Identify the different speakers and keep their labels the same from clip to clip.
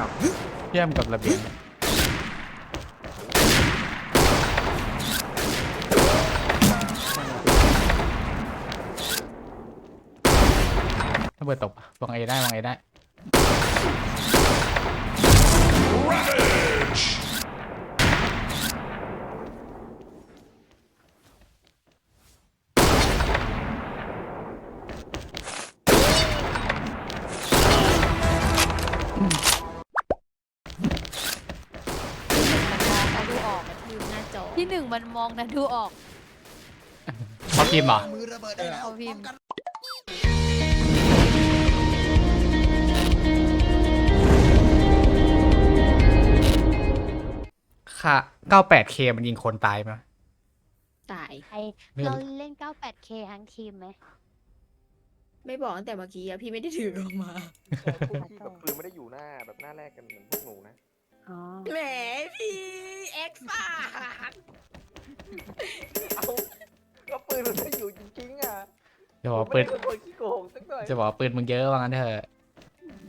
Speaker 1: อ้าว
Speaker 2: เชื่อมกับระเบียงระเบิดตกปะวางเอได้วางเอได้
Speaker 3: มันมองนะดูออก
Speaker 2: เขาพิมพ์เหรอ
Speaker 4: มือระเบิดได้แล้ว
Speaker 3: เขาพิมพ์
Speaker 4: ป้องกัน
Speaker 2: ค่ะ 98K มันยิงคนตายไหม
Speaker 3: ตาย
Speaker 5: ไอเราเล่น 98K ทั้งทีมไหม
Speaker 3: ไม่บอกตั้งแต่เมื่อกี้อะพี่ไม่ได้ถือออกมา
Speaker 1: พวกพี่กับปืนไม่ได้อยู่หน้าแบบหน้าแรกกันเหมือนพวกหนูนะ
Speaker 5: อ๋อ
Speaker 3: แหมพี่เอ็กซ์ปาด
Speaker 1: เอาก็ปืนมันไม่อยู่จริงๆอะ
Speaker 2: จะบอกว่า
Speaker 1: ไม่
Speaker 2: ปืน
Speaker 1: ได้เป็นคนขี้โกงสักหน่อย
Speaker 2: จะบอกว่าปืนมึงเยอะว่างั้นเถอะ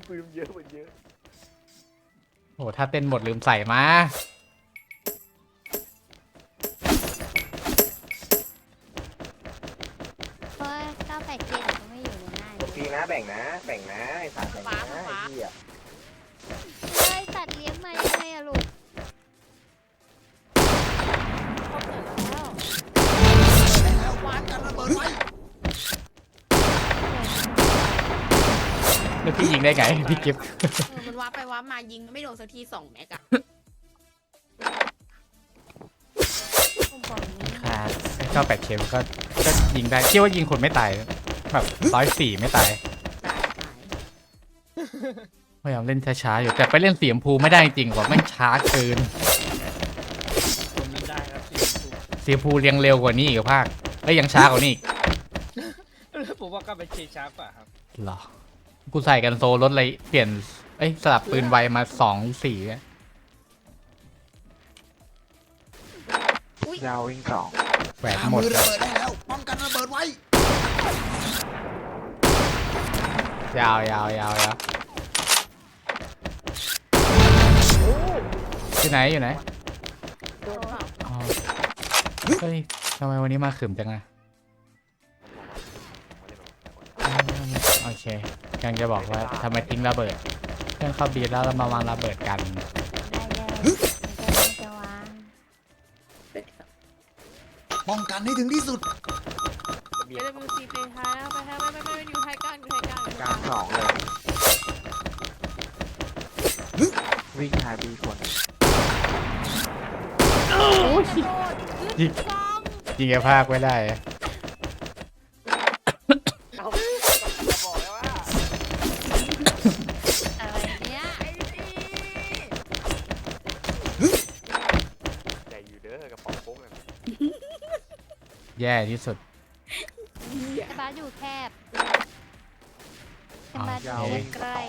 Speaker 1: ปืนมันเยอะมันเยอะ
Speaker 2: โอ้ถ้าเต้นหมดลืมใส่มา
Speaker 5: เพราะ 98K มันไม่อยู่ในหน้า
Speaker 1: โอเคนะแบ่งนะแบ่งนะไอ้สารแบ่งนะไอ้พี่อะ
Speaker 5: เฮ้ยสัตว์เลี้ยงมายังไงอะลูก
Speaker 2: พี่ยิงได้ไงพี่กิฟต์
Speaker 3: เออมันว้าไปว้ามายิงไม่โดนสักทีสองแม็กอะ
Speaker 5: ผมบอกอย่างนี้
Speaker 2: ค่ะ98 k มันก็ก็ยิงได้คิดว่ายิงคนไม่ตายแบบร้อยสี่ไม่ตาย
Speaker 3: ตายตาย
Speaker 2: พยายามเล่นช้าๆอยู่แต่ไปเล่นเสียมพูไม่ได้จริงว่ะแม่งช้าเกิน
Speaker 6: ผมยิงได้ครับสีชม
Speaker 2: เสียมพูเรียงเร็วกว่านี้อีกภาคเอ้ยยังช้ากว่านี้อีก
Speaker 6: พูแล้วผมว่าก็ไปเชช้ากว่าครับ
Speaker 2: เหรอ กูใส่กันโซลดอะไรเปลี่ยน เอ้ย สลับปืนไวมาสองสี่อะ
Speaker 1: ยาววิ่งสอง
Speaker 2: แหวน
Speaker 4: หา
Speaker 2: หมด
Speaker 4: มือ
Speaker 2: แล้
Speaker 4: ระ
Speaker 2: ว
Speaker 4: เบิดได้แล้วป้องกันระเบิดไว้
Speaker 2: ยาวยาวยาวยาวอยู่ไหนอยู่ไหน
Speaker 3: โดนเปล่า
Speaker 2: อ๋อเฮ้ยทำไมวันนี้มาขืมจังอะโอเค ยังจะบอกว่าทำไมทิ้งระเบิด เพื่อนเข้าบีแล้วเรามาวางระเบิดกัน
Speaker 5: ได้เลยมันจะจะวาง
Speaker 4: ป้องกันให้ถึงที่สุด
Speaker 1: ระเบีย
Speaker 3: เดี๋
Speaker 1: ง
Speaker 3: ยวดูซีไปท้ายแล้วไปท้ายไม่ไม่ไม่อยู่ไทยกลางอยู่ไทยกลางอยู่
Speaker 1: กลางสองเลยวิ่งหาบีคน
Speaker 2: ยิง ยิงไอ้ภาคไม่ได้อะ
Speaker 1: แย่
Speaker 2: ที่สุด
Speaker 5: ไอ้บ้าสอยู่แคบไอ้บ้าส
Speaker 2: อ๋อ
Speaker 5: อยู่ใกล้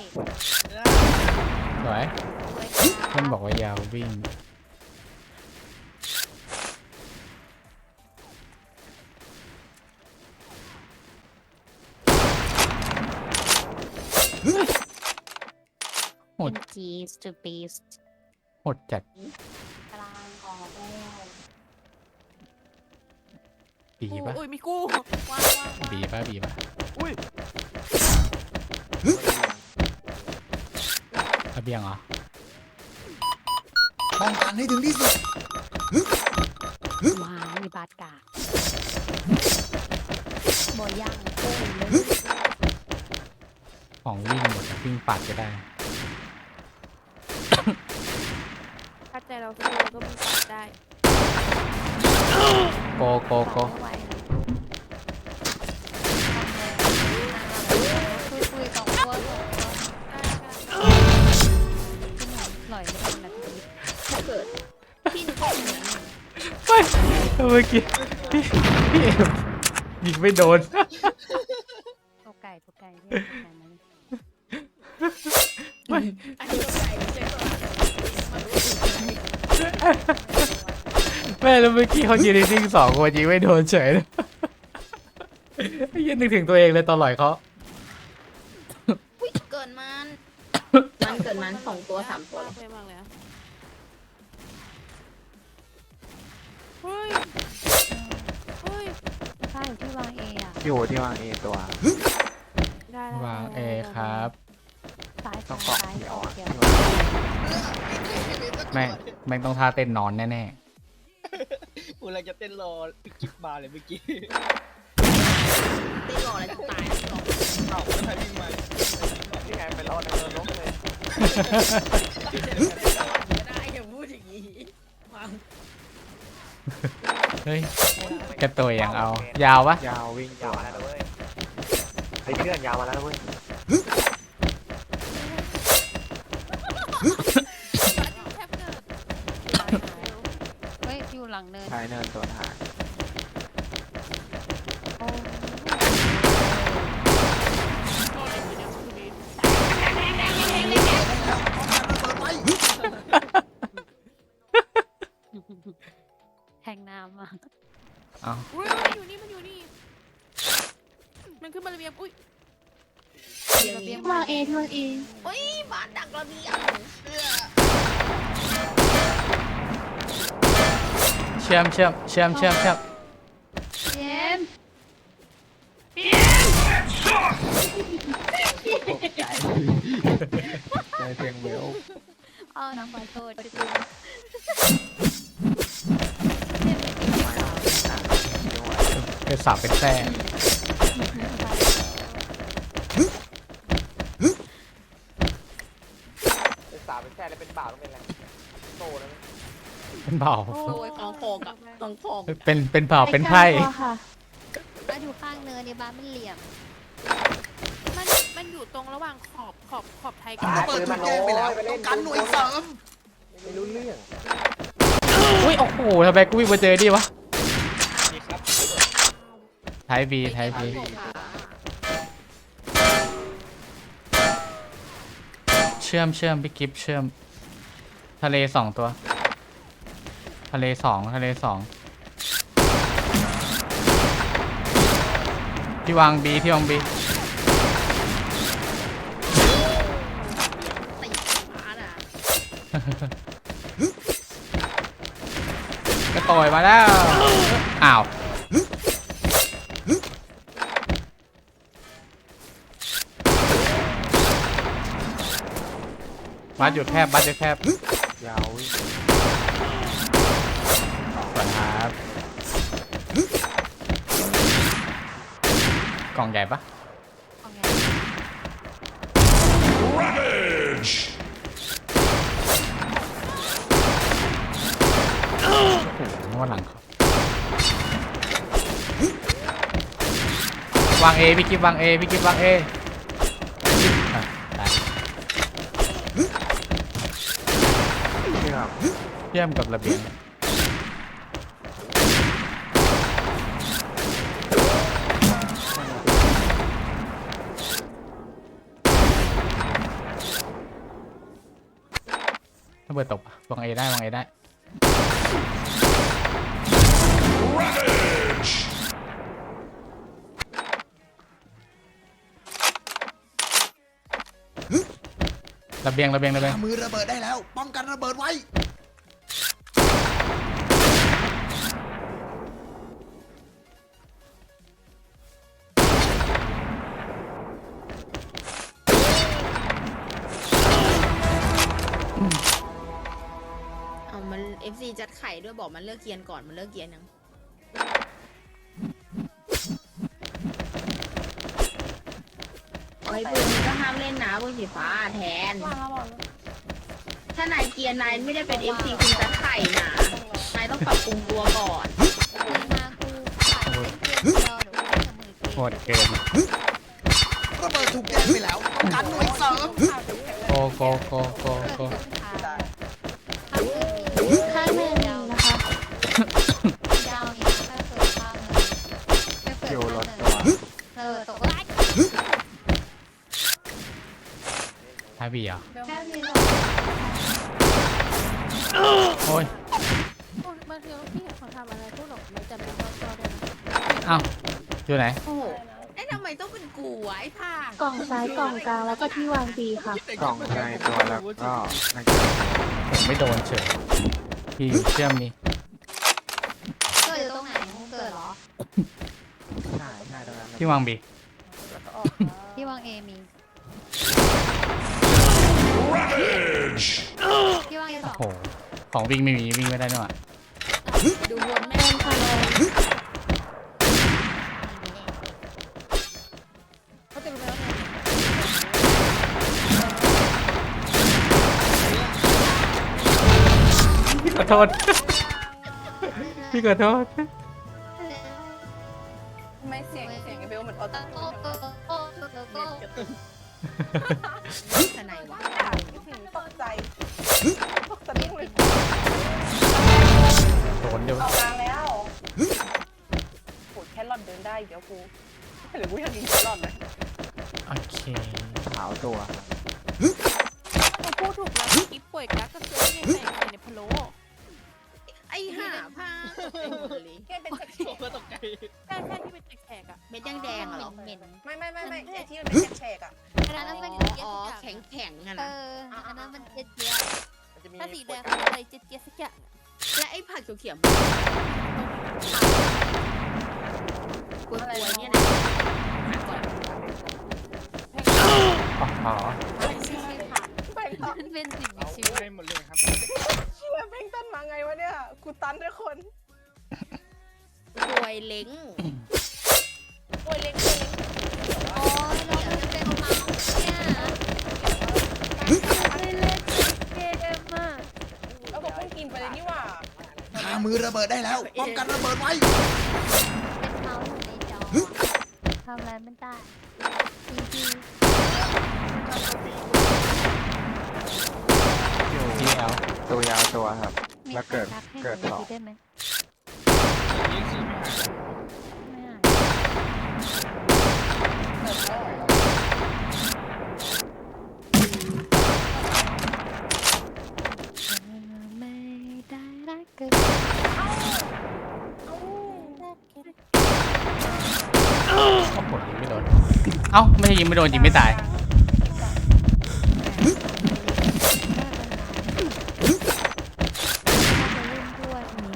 Speaker 2: สวย
Speaker 5: ๆไว้
Speaker 2: เพื่อนบอกว่ายาววิ่ง หมด
Speaker 5: เป็น G to beast
Speaker 2: หดจัด บีปะ
Speaker 3: อุ้ยมีกู้ว้างว้าง
Speaker 2: บีปะบีปะ
Speaker 1: อุ้ย
Speaker 2: ระเบียงเหรอ
Speaker 4: ป้องกันให้ถึงที่สุด
Speaker 5: มามีบาดกาดบอย่างโอ้ยเลย
Speaker 2: ของวิ่งหมดวิ่งปัดก็ได้
Speaker 3: ถ้าใจเราสู้เราก็มีปัดได้
Speaker 2: โกโกโก
Speaker 5: เมื่
Speaker 2: อกี้พี่พี่เอ็มยิงไม่โดน
Speaker 5: ตัวไก่ตัวไก่เรียกตัวไก่มาดิ
Speaker 2: ไม่
Speaker 3: อันนี้ก็ใส่ไม่ใช่ตัวมาดู
Speaker 2: แม่แล้วเมื่อกี้เขายืนนิ่งๆสองคนยิงไม่โดนเฉยเลยไอ้เหี้ยันนึกถึงตัวเองเลยตอนหลอยเขา
Speaker 3: อุ้ยเกินมัน มันเกิดมันสองตัวสามตัว
Speaker 7: มากเลยมากเลยอะ เฮ้ยเฮ้ย
Speaker 5: ถ้าอยู่ที่วางเออะ
Speaker 1: อยู่ที่วางเอตัว
Speaker 7: ได้ได้
Speaker 2: วางเอ
Speaker 7: ได้ได้
Speaker 2: ครับ
Speaker 5: ซ้าย
Speaker 1: ต้อง
Speaker 5: ซ้าย
Speaker 1: เกาะ
Speaker 5: ซ้าย
Speaker 1: ที่อ่อน
Speaker 5: เกี่ยว
Speaker 2: แม่งแม่งต้องท่าเต้นนอนแน่
Speaker 6: กูเลยจะเต้นรอพี่กิ๊บมาเลยเมื่อกี้
Speaker 3: ตีหล่อแล้วจะตายตีหล่อ
Speaker 6: เอ้าแล้วใครวิ่งมา
Speaker 1: นี่ไงไปรอในเรือล้มเลย
Speaker 3: ไม่ได้อย่าพูดอย่างนี้วาง
Speaker 2: ๆ เฮ้ยกระตุยอย่างเอา ยาวปะ
Speaker 1: ยาววิ่งยาวมาแล้วเว้ยไอ้เพื่อนยาวมาแล้วเว้ย
Speaker 7: แทบเกิด
Speaker 5: เฮ้ยอยู่หลังเนิน
Speaker 1: ชายเนินตัวทหาร
Speaker 2: ชื่อมเชื่อมเชื่อมเชื่อมเชื่อม
Speaker 5: เจมส์
Speaker 1: ใจเพียงเวล
Speaker 5: อ้าวน้ำขอโทษ
Speaker 2: เป็นสับเป็นแท้
Speaker 1: เป็นเบาโอ้
Speaker 3: ยของคอกับของคอ
Speaker 2: เป็น เป็นเบาเป็นไพ่
Speaker 5: บ้านอยู่ข้างเนินในบ้านมันเหลี่ยม
Speaker 7: มันมันอยู่ตรงระหว่างขอบขอบขอบไทย
Speaker 4: ระ
Speaker 7: กับ
Speaker 4: เบิดถูกแย่งไปแล้วต้องการหน่วยเสริม
Speaker 1: ไม่รู้เรื่อง
Speaker 2: อุ้ย โอ้โหทำไมกูวิ่งมาเจอดีวะ
Speaker 6: นี่ครับ
Speaker 2: ไทยบีไทยบีเชื่อมเชื่อมพี่กิฟเชื่อม ทะเลสองตัว ทะเลสองทะเลสองที่วางบีที่วางบี
Speaker 3: ตีบ้านอะ
Speaker 2: ก็ต่อยมาแล้ว อ้าว บัสอยู่แคบบัสอยู่แคบ
Speaker 1: ยาว
Speaker 2: กล่องใหญ่ปะ
Speaker 5: เอาไง
Speaker 2: โอ้โหนวดหลังเขาวางเอพี่กิฟวางเอพี่กิฟวางเออะได้
Speaker 1: เชื่อม
Speaker 2: เยี่ยมกับระเบียง ถ้าเบิดตกอะวางเอได้วางเอได้ระเบียงระเบียงระเบียง
Speaker 4: หามือระเบิดได้แล้ว ป้องกันระเบิดไว้
Speaker 3: FC จัดไข่ด้วยบอกมันเลิกเกียนก่อนมันเลิกเกียนยังโอ้ยปืนนี้ก็ห้ามเล่นนะปืนสีฟ้าแทน
Speaker 7: วางแล้วบอก
Speaker 3: ถ้านายเกียร์นายไม่ได้เป็น FC คุณจัดไข่นะนายต้องปรับปรุงตัวก่อน
Speaker 5: คือมากูผ่านเล่นเกมเดียวเดี๋ยวกูเล่นกับมือเกม
Speaker 2: โหดเกิน
Speaker 4: ระเบิดถูกแย่งไปแล้วต้องการหน่วยเสริม
Speaker 2: โกโกโกโกโก
Speaker 5: ข้างเนินยาวนะคะยาวเนี่ยถ้าเกิดข้างเนินถ้าเกิด
Speaker 1: คิวรถ
Speaker 5: ข้าง
Speaker 1: ตัว
Speaker 5: เนินเออตกไล่
Speaker 2: ท้ายบีเหรอ
Speaker 5: แค่นี้หรอ
Speaker 2: โอ้ย
Speaker 7: บางทีพี่เขาทำอะไรพวกหรอกไม่จำเป็นต้องตัวด้วยนะ
Speaker 2: เอ้าอยู่ไหน
Speaker 3: โอ้โหไอ้ทำไมต้องเป็นกูวะไอ้ผ้าก
Speaker 5: ล่องซ้ายกล่องกลางแล้วก็ที่วางดีค่ะ
Speaker 8: กล่องในตัวแล้วก็ใน
Speaker 2: ผมไม่โดนเฉย พี่เชื่อมนี่
Speaker 5: เกิดอยู่ตรงไหนเกิดเหรอ
Speaker 8: ใช่ใช่ตรงนั้น
Speaker 2: พี่วางบี
Speaker 5: ที่วางเอมีที่วางเอส
Speaker 2: โอ้
Speaker 5: อง
Speaker 2: โหของวิ่งไม่มีวิ่งไม่ได้นี่หว่า
Speaker 3: ดูวนแม่
Speaker 5: เป็นค่ะเลย
Speaker 1: ข
Speaker 2: อโทษ พี่ขอโทษ
Speaker 1: ทำไมเสียงเสียงไอ้เบลเหมือนออโต้
Speaker 5: โอ้โอ้โอ้โอ้โอ้
Speaker 3: ขนาดวะ
Speaker 1: ตกใจตกสะดุ้งเลย
Speaker 2: โดนเดี๋ยว
Speaker 1: เอากลาแล้วโหแค่หลอดเดินได้เดี๋ยวกูหรือกูอยากกินแครอทไหม
Speaker 2: โอเค
Speaker 8: ขาวตัว
Speaker 7: เราพูดถูกแล้วเมื่อกี้ป่วยกักก็คือไอ้เนี่ยใส่ใส่ในพะโล้
Speaker 3: ไอ้ห่าผ้าเป็นหมดเลย
Speaker 1: แค่เป็นแฉ
Speaker 6: โอ้
Speaker 1: ก
Speaker 6: โหตกใจ
Speaker 7: แค่แค่ที่เป็นแขกๆอะ
Speaker 3: เม็ดยังแดงเหรอ
Speaker 5: เหม็น
Speaker 1: ๆไม่ไม่ไม่ไม่ไอ้ที่มันเป็นแฉกๆอะ
Speaker 5: อันนั้นมัน
Speaker 3: อ๋
Speaker 5: เป็น
Speaker 3: อ
Speaker 5: เจี๊ยบ
Speaker 3: อ๋อ
Speaker 5: ทุกอย่าง
Speaker 3: แข็งแข็งๆอะ
Speaker 5: เอ
Speaker 3: นะ
Speaker 5: ออันนั้นมันเจี๊ยบเจี๊ยบ
Speaker 1: มันจะมี
Speaker 7: ถ้าสีแดงคืออะไรเจี๊ยบๆสักอย่างอะ
Speaker 3: และไอ้ผักเขียวๆกล้วยๆเนี่ยนะหาก่อน
Speaker 2: อ๋อ
Speaker 5: ไม่ใช่ค่ะ
Speaker 1: แบ่งต้น
Speaker 5: มันเป็นสิ่งมี
Speaker 6: เอา
Speaker 5: ชีวิต
Speaker 6: ได้หมดเลยครับ
Speaker 1: เชี่งต้นมาไงวะเนี่ย กูตันด้วยคน
Speaker 3: กล้วยเล้ง
Speaker 1: โอ้ยเล็กเลย
Speaker 5: โอ้ยเราจะเป็นเมาส์เนี่ยไม่เล่นเกมอะ
Speaker 1: เอาตัวพุ่งกินไปเลยนี่หว่า
Speaker 4: คามือระเบิดได้แล้ว ป้องกันระเบิดไว้
Speaker 5: เป็นเมาส์อยู่ในจอทำอะไรไม่ได้จริง
Speaker 2: จี เอล
Speaker 8: ตัวยาวตัวครับ
Speaker 5: ๆมี
Speaker 8: แล้ว
Speaker 5: ใคร
Speaker 8: เกิด
Speaker 5: ทักให้ห
Speaker 8: เกิด
Speaker 5: นู
Speaker 8: ต่อ
Speaker 5: ทีได้ไหม
Speaker 6: ยิงสีไม่หาย
Speaker 5: ไม่อ่านไม่ได้รักเกิน
Speaker 2: โอ้โหยิงไม่โดน เอ้า ไม่ใช่ยิงไม่โดนยิงไม่ตาย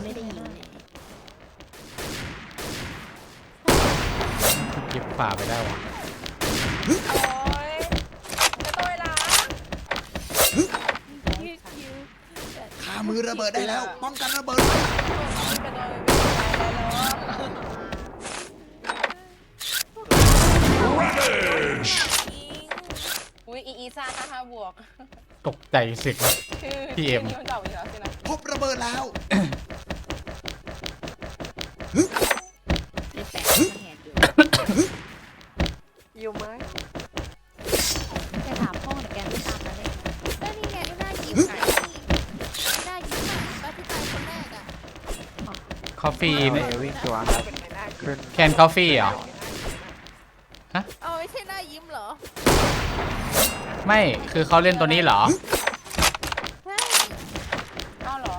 Speaker 3: ไม่ได้ยิงแน่
Speaker 2: เก็บฝ่าไปได้วะ
Speaker 1: โอ้ยจะตัวละ
Speaker 7: ยืดยืด
Speaker 4: คามือระเบิดได้แล้ว ป้องกันระเบิดไว้
Speaker 1: จะโดนไม่เป็นไรแล้ว อุ้ยอีอีซ่าห้าห้าบวก
Speaker 2: ตกใจสึก
Speaker 1: ชื่อ
Speaker 2: พี่เอ็ม
Speaker 1: ชื่นเก่าอีกแล้วสินะ
Speaker 4: พบระเบิดแล้ว
Speaker 3: ไม่แปลกมาแหกอยู่
Speaker 1: อยู่ไหม
Speaker 5: จะถามพ่อหนูแกไม่ตามมาเลย
Speaker 7: แล้วนี่ไงก็น่ายิ้มไงน่ายิ้มอะป้าที่ตายคนแรกอะ
Speaker 2: คอฟฟี่
Speaker 8: เอวิ่งตัวครับขึ้น
Speaker 2: แคนคอฟฟี่เหรอ
Speaker 7: เอาไม่ใช่หน้ายิ้มเหรอ
Speaker 2: ไม่คือเขาเล่นตัวนี้เหรอ
Speaker 7: ใช่
Speaker 1: อ้าวเหรอ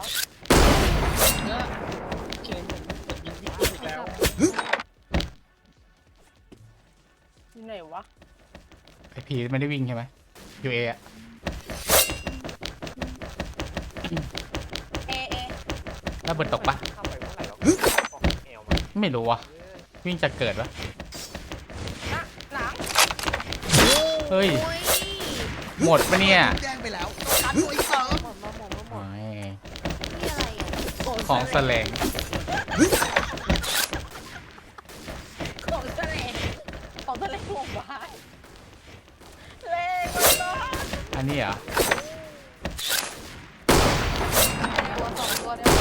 Speaker 6: แล้วเขียนเหมือนยิงวิกกี้อีกแล้ว
Speaker 1: อยู่ไหนวะ
Speaker 2: ไอพีไม่ได้วิ่งใช่ไหมยูเอะ
Speaker 1: เอเอ
Speaker 2: แล้วเบิดตกปะ
Speaker 1: เข้าไปเมื่อไหร่วะออกแอวมา
Speaker 2: ไม่รู้วะวิ่งจะเกิดวะ
Speaker 1: อะหลัง
Speaker 2: เฮ้ย
Speaker 3: โอ้ย
Speaker 2: หมดปะเนี่ย
Speaker 4: แจ้งไปแล้วต้องการหน่วยเสริม
Speaker 1: หมดมาหมดมาหมด
Speaker 2: โอ้ย
Speaker 5: นี่อะไรอะ
Speaker 2: ของแสลง
Speaker 3: ของแสลง
Speaker 1: ของทะเลหมกบ้านเล่มันก็
Speaker 2: อันนี้เหรอ
Speaker 1: ตัวสองตัวเดียว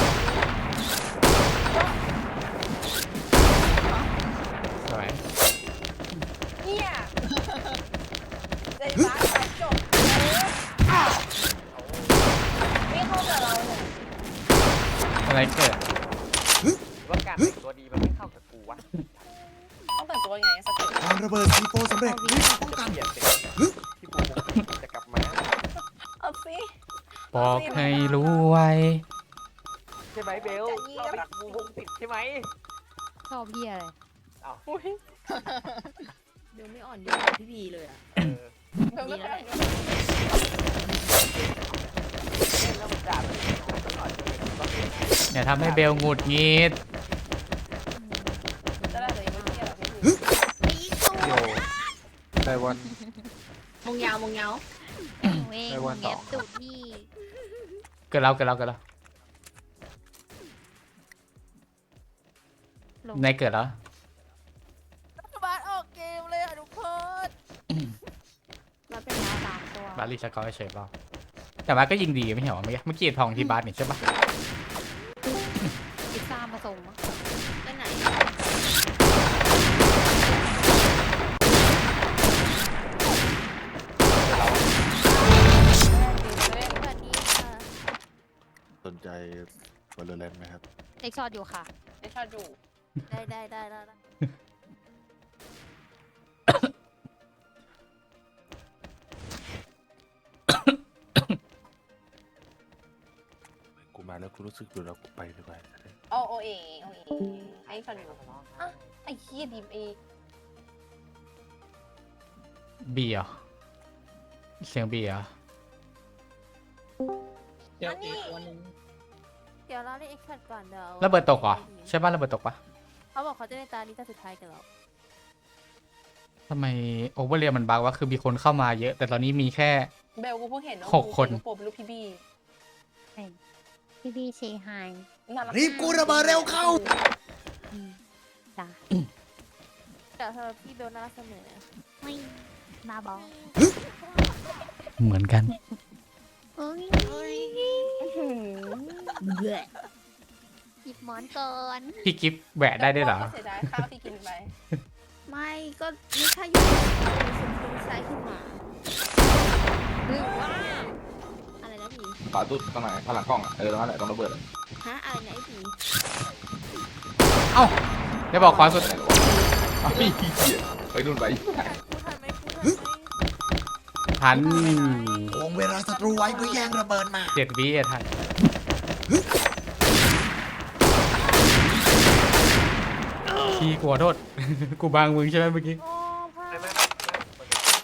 Speaker 2: สวย
Speaker 1: เนี่ยใจร้ายไปจบนี่เข้ากับเราเนี่ย
Speaker 2: อะไรเกิด
Speaker 9: ว่าการแต่งตัวดีมันไม่เข้ากับกูวะ
Speaker 1: ต้องแต่งตัวยังไงสเต็ป
Speaker 4: วางระเบิดซีโฟสำเร็จรีบป้องกัน
Speaker 9: เปลี่ยนเป็นที่ปูจะกลับมา
Speaker 1: เอาสิ
Speaker 2: บอกให้รู้ไว้
Speaker 9: ใช่ไหมเบลเข้าไปดักบูวงติดใช่ไหม
Speaker 5: ชอบเฮียอะไร
Speaker 1: อุ้ย
Speaker 3: เดี๋ยวไม่อ่อนโยนกับพี่พีเลยอะ
Speaker 9: เออ
Speaker 1: เบลไม่ค่อย
Speaker 3: ดี
Speaker 1: อ่อน
Speaker 3: แล้ว
Speaker 1: โยน
Speaker 9: เล่นแล้วมึงด่ามันตลอดเลยก็ เป็น
Speaker 2: อย่าทำให้เบลหงุดหงิด
Speaker 1: จะได้ตัวเองไม่เครียดหรอกพี่
Speaker 8: โยไปวน
Speaker 3: มงยาวมงยาว
Speaker 5: หนูเอง
Speaker 8: ไม่ว่าต่อ
Speaker 5: เงียบตูดนี่
Speaker 2: เกิดเราเกิดเราเกิดเรา
Speaker 5: ลง
Speaker 2: ในเกิดแล้ว
Speaker 7: บาสออกเกมเลยอะทุกคน
Speaker 5: แล้วเป็นยาสามตัว
Speaker 2: บาสลีสกอร์เฉยเปล่า แต่บาสก็ยิงดีไม่ใช่เหรอเมื่อกี้เมื่อกี้ทองที่บาสนี่ใช่ปะ
Speaker 5: พิซซ่าผสมอะ
Speaker 3: ไปไหน
Speaker 1: เล่น
Speaker 7: สวัสดีค่ะ
Speaker 10: สนใจวอลเลนไหมครับ
Speaker 5: เอ็กซ์ช็อตอยู่ค่ะ
Speaker 1: ไม่ชอบอยู่
Speaker 7: ได้ได้ได้ได้ได้
Speaker 10: สึกดูแล้วกูไปดีกว่า
Speaker 1: โอโอเอโอเอไอ้ชอบอยู่อะไอ้เคียดีมเอ
Speaker 2: บีเหรอเสียงบีเหรอ
Speaker 6: เดี๋ยวอีกวันหนึง
Speaker 7: เดี๋ยวเราเล่นเอ็กซ์แพดก่อนเดี๋ยว
Speaker 2: ระเบิดตกเหรอใช่ปะระเบิดตกปะ
Speaker 7: เขาบอกเขาจะเล่นตานี้ตาสุดท้ายกันแล้ว
Speaker 2: ทำไมโอเวอร์เรียมันบักวะคือมีคนเข้ามาเยอะ แต่ตอนนี้มีแค่
Speaker 1: เบลกูเพิ่งเห็นว่า
Speaker 2: หกคน
Speaker 1: ลูกโป่งเป็นลูกพี่บี้
Speaker 5: พี่พี่เชฮาย
Speaker 1: น่ารัก
Speaker 4: รีบกูระเบิดเร็วเข้า
Speaker 5: จ้ะ
Speaker 7: เดี๋ยวเธอพี่เบลน่ารักเสมอ
Speaker 5: ไม่มาบอก
Speaker 2: เหมือนกัน
Speaker 5: เอ้ย
Speaker 1: อื้อหือ
Speaker 5: หยิบหมอนก่อน
Speaker 2: พี่กิฟต์แหวะได้ด้วยเหรอ
Speaker 1: ก็เสียดายข้าวที่กินไป
Speaker 3: ไม่ก็นี่ถ้าอยู่คุณคุณไซส์ขึ้นมาหรือว่าอะไร นะพี่
Speaker 9: ต่อตุ๊ดตรงไหนพลังกล้องอะเออตรงนั้นแหละตรงระเบิด
Speaker 3: ฮะอะไรนะไอ้ผี
Speaker 2: เอ้าได้บอกความสุด
Speaker 9: อะพี่ขี้เกียจไปนู่นไป
Speaker 7: พูดทันไหมพูดทันไหม
Speaker 2: ทัน
Speaker 4: โกงเวลาศัตรูไว้เพื่อแย่งระเบิดมา
Speaker 2: เจ็ดวิอะทันพี่กลัวโทษ กูบางมึงใช่ไหมเมื่อกี้
Speaker 7: โอ้พ่อ
Speaker 9: ไม่ไม่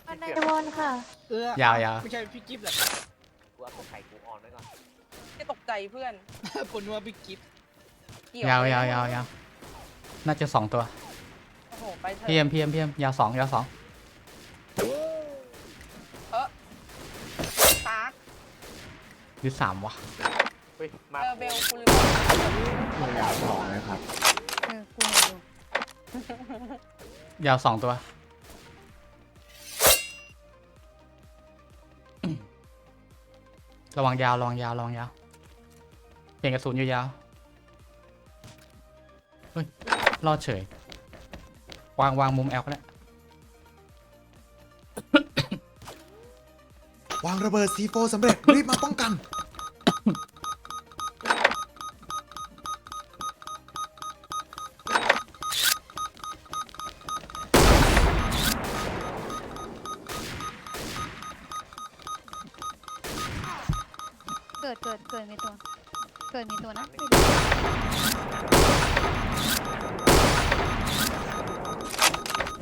Speaker 7: อันไหน
Speaker 5: ตะวันค่ะ
Speaker 6: เออยา
Speaker 2: วยาว
Speaker 6: ไม่ใช่พี่กิฟต์เหรอ
Speaker 9: กูเอาข องไข่กูออนไว้ก่อน
Speaker 1: ไม่ตกใจเพื่อน
Speaker 6: คนนึกว่าพี่กิฟต์
Speaker 1: เกี่ยวยา
Speaker 2: วยาวยาวยาวน่าจะสองตัว
Speaker 1: โอ้โหไปเถ
Speaker 2: พี่เอ็
Speaker 1: อะ
Speaker 2: มพี่เอ็มพี่เอ็มยาวสองยาวสอง
Speaker 1: ตาร์ก
Speaker 2: หรือสามวะ
Speaker 9: เฮ้ยมา
Speaker 1: เออเบลกูลืมบอก
Speaker 8: ยาวสองนะครับ
Speaker 5: เออกูเห็นอยู่
Speaker 2: ยาวสองตัว ระวังยาวระวังยาวระวังยาวเปลี่ยนกระสุนอยู่ยาวเฮ้ยรอดเฉย วางวางมุมแอลก็ได้
Speaker 4: วางระเบิดซีโฟสำเร็จรีบมาป้องกัน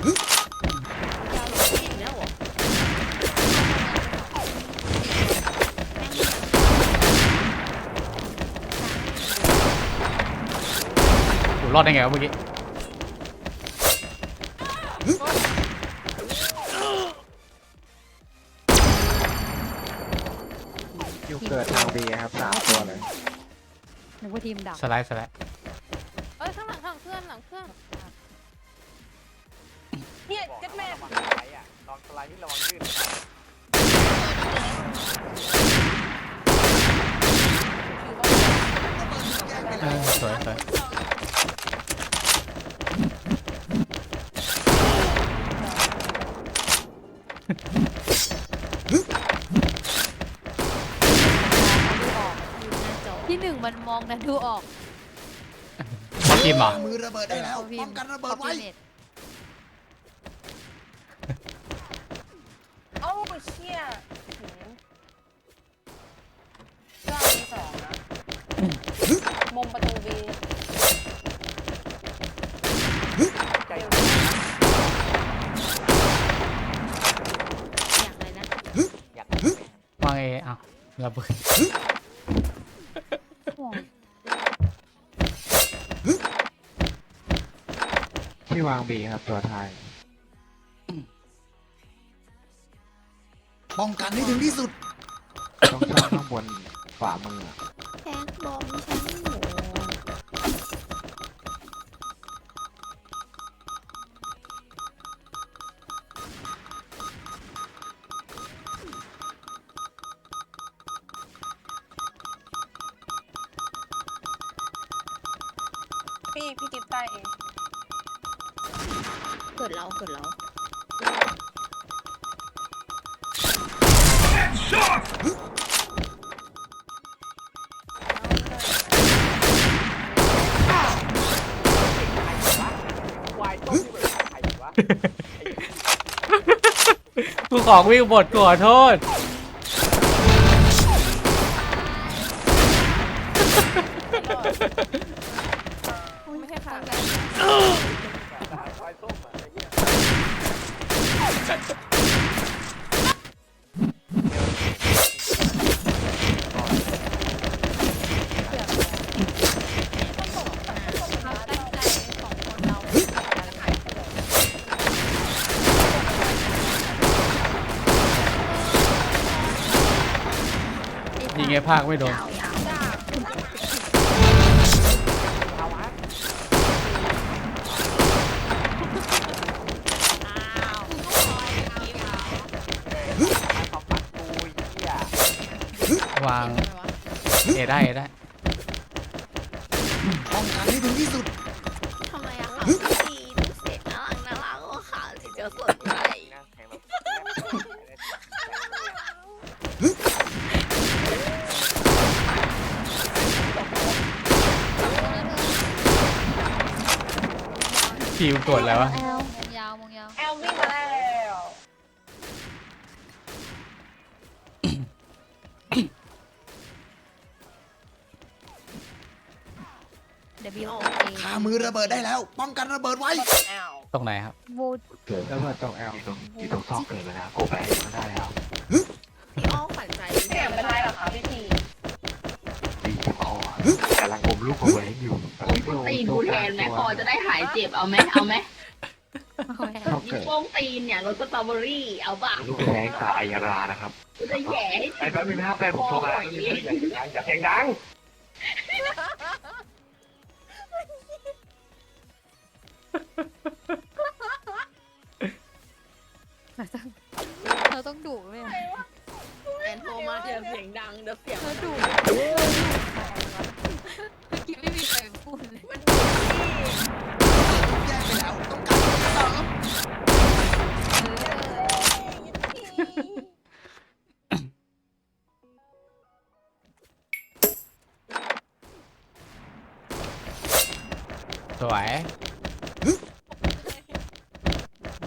Speaker 2: โหรอดได้ไงวะเมื่อกี้
Speaker 8: คิวเกิดทางบีครับสามตัวเลย
Speaker 5: นึกว่าทีมดับ
Speaker 2: สไลด์สไลด์
Speaker 9: ที่
Speaker 5: หนึ่งมันมองนะดูออก
Speaker 2: พอพิมพ์เอ
Speaker 4: มือระเบิดได้แล้วพิป้อมงกันระเบิดไว้ขพิมพ์
Speaker 1: เอ้าเชี่ยหืมเจ้าที่สองนะมุมประตูบี
Speaker 9: อยา
Speaker 1: กอะ
Speaker 2: ไรนะอยากว่าไงอ้าระเบิด
Speaker 5: วา
Speaker 8: งบีครับตัวท้าย
Speaker 4: ป้องกันให้ถึงที่สุด
Speaker 8: ต้องช่องข้างบนขวามืออะ
Speaker 3: แพงบอมฉัน
Speaker 1: เกิ
Speaker 3: ดเราเกิดเรา
Speaker 9: ควายต้มที่แบบไข่วะ
Speaker 2: กูของวิ่งบทกูขอโทษ
Speaker 7: ไม่ใช่ค่ะ
Speaker 9: ควายต้มอะไอ้เหี้ย
Speaker 5: เขาตั้งใจของค นเราการขายของ
Speaker 2: ยิงไอ้ภาคไม่โดน
Speaker 9: อได้
Speaker 2: เอได้
Speaker 4: ป้องกันให้ถึงที่สุด
Speaker 3: ทำไมอะคะพี่ดูเสร็จน่ารักน่ารักก็ค่ะถึงจะสนใจ
Speaker 9: นะแข่งแบบ
Speaker 2: ฟิวกดแล้ววะ
Speaker 5: แอ
Speaker 4: ระเบิดได้แล้ว ป้องกันระเบิดไว้
Speaker 1: แอล
Speaker 2: ตรงไหนครับ
Speaker 5: บูด
Speaker 8: เกิดแล้วก็ต้องแอลตรงอยู่ตรงซอกเกิดแล้วนะโกไปมาได้แล้ว
Speaker 3: พี่อ้อขวัญใจ
Speaker 1: เสียงเป็นไรเหรอคะพี่พี
Speaker 8: ดีเจ็บคอกำลังอมลูกเอาไว้อยู่
Speaker 3: ตีนกูแทนไหมคอจะได้หายเจ็บเอาไหมเอาไหม
Speaker 5: เอาแอล
Speaker 8: ซอกเกิด
Speaker 3: โป้งตีนเนี่ยรสสตรอเบอรี่เอาบ้า
Speaker 8: ลูกแรงตาอัยรานะครับ
Speaker 3: จะแย่ให้
Speaker 8: ไอ้แป๊บนึงนะครับแฟนผมโทรมาอย่าเสียงดัง
Speaker 5: เราต้องดุไหมอะ
Speaker 3: แอนโทรมาอย่าเสียงดังเดี๋ยวเสียง
Speaker 5: เราดุเมื่อกี้ไม่มีใครพูดเลย
Speaker 4: แยกไปแล้วต้องการเสริม
Speaker 2: สวย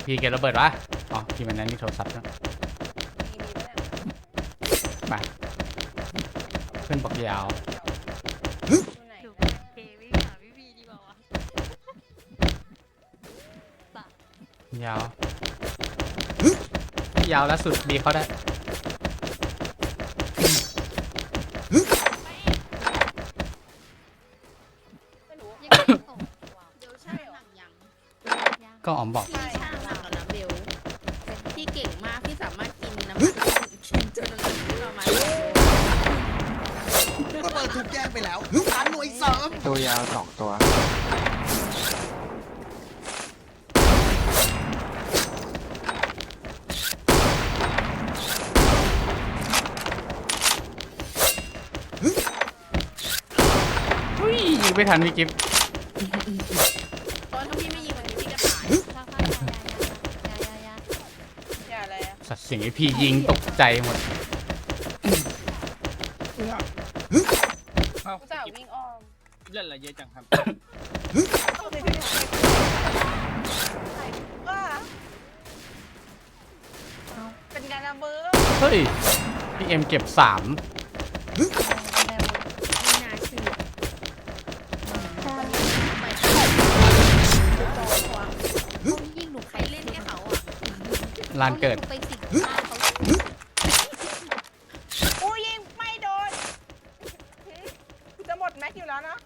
Speaker 2: พี่เก็บระเบิดวะอ๋อพี่มันนั้นนี่โทรศัพท์นะ
Speaker 1: มีดีปะเนี่ย
Speaker 2: มาขึ้นบอกยาว
Speaker 1: อยู่ไหน
Speaker 5: ดุ
Speaker 1: นะ
Speaker 5: เควิ่งหาพี่บีดีกว่าวะ
Speaker 2: ยาวยาวแล้วสุดบีเขาได้
Speaker 1: ไม่รู้
Speaker 5: ยังไม่ส่งว้าว
Speaker 3: เดี๋ยวช่างหนังยัง
Speaker 5: ยัง
Speaker 2: ก็อ๋อมบอก
Speaker 3: พี่ช่
Speaker 4: ระเบิดถูกแยกไปแล้วต้องการหน่วยเสริม
Speaker 8: ตัวยาวสองตัว
Speaker 2: อุ้ยยิงไม่ทันพี่กิฟต์
Speaker 3: ตอนถ้าพี่ไม่ยิงมันพี่ก็ตาย
Speaker 5: ข้างๆยายายายายา
Speaker 1: อย่าอะไรอะ
Speaker 2: สัตว์เสียงไอพี่ยิงตกใจหมด
Speaker 6: เอ้า
Speaker 1: กูจะวิ่งอ้อม
Speaker 6: เล่น อะไรเยอะจังครับ
Speaker 1: ต้องไปที่ไหนว่าเป็นการระเบิด
Speaker 2: เฮ้ย พี่เอ็มเก็บสาม
Speaker 5: แม่บุญ
Speaker 3: ไม่น่าเชื่อ
Speaker 5: ใช่
Speaker 3: ไปจอควง
Speaker 5: เขายิงหนู
Speaker 3: ใครเล่นให้เขาอะ
Speaker 2: ลานเกิด
Speaker 5: ไปสิงฆ่าเขา
Speaker 1: แล้วนะ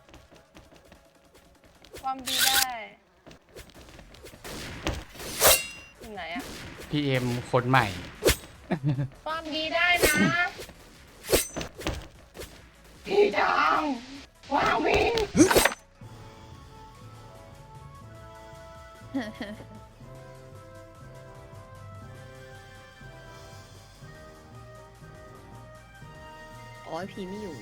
Speaker 1: ความดีได้ถึง ไหนอะ
Speaker 2: พีเอ็มคนใหม่
Speaker 1: ความดีได้นะดีจังว้าววิน
Speaker 3: อ๋อพีไม่อยู่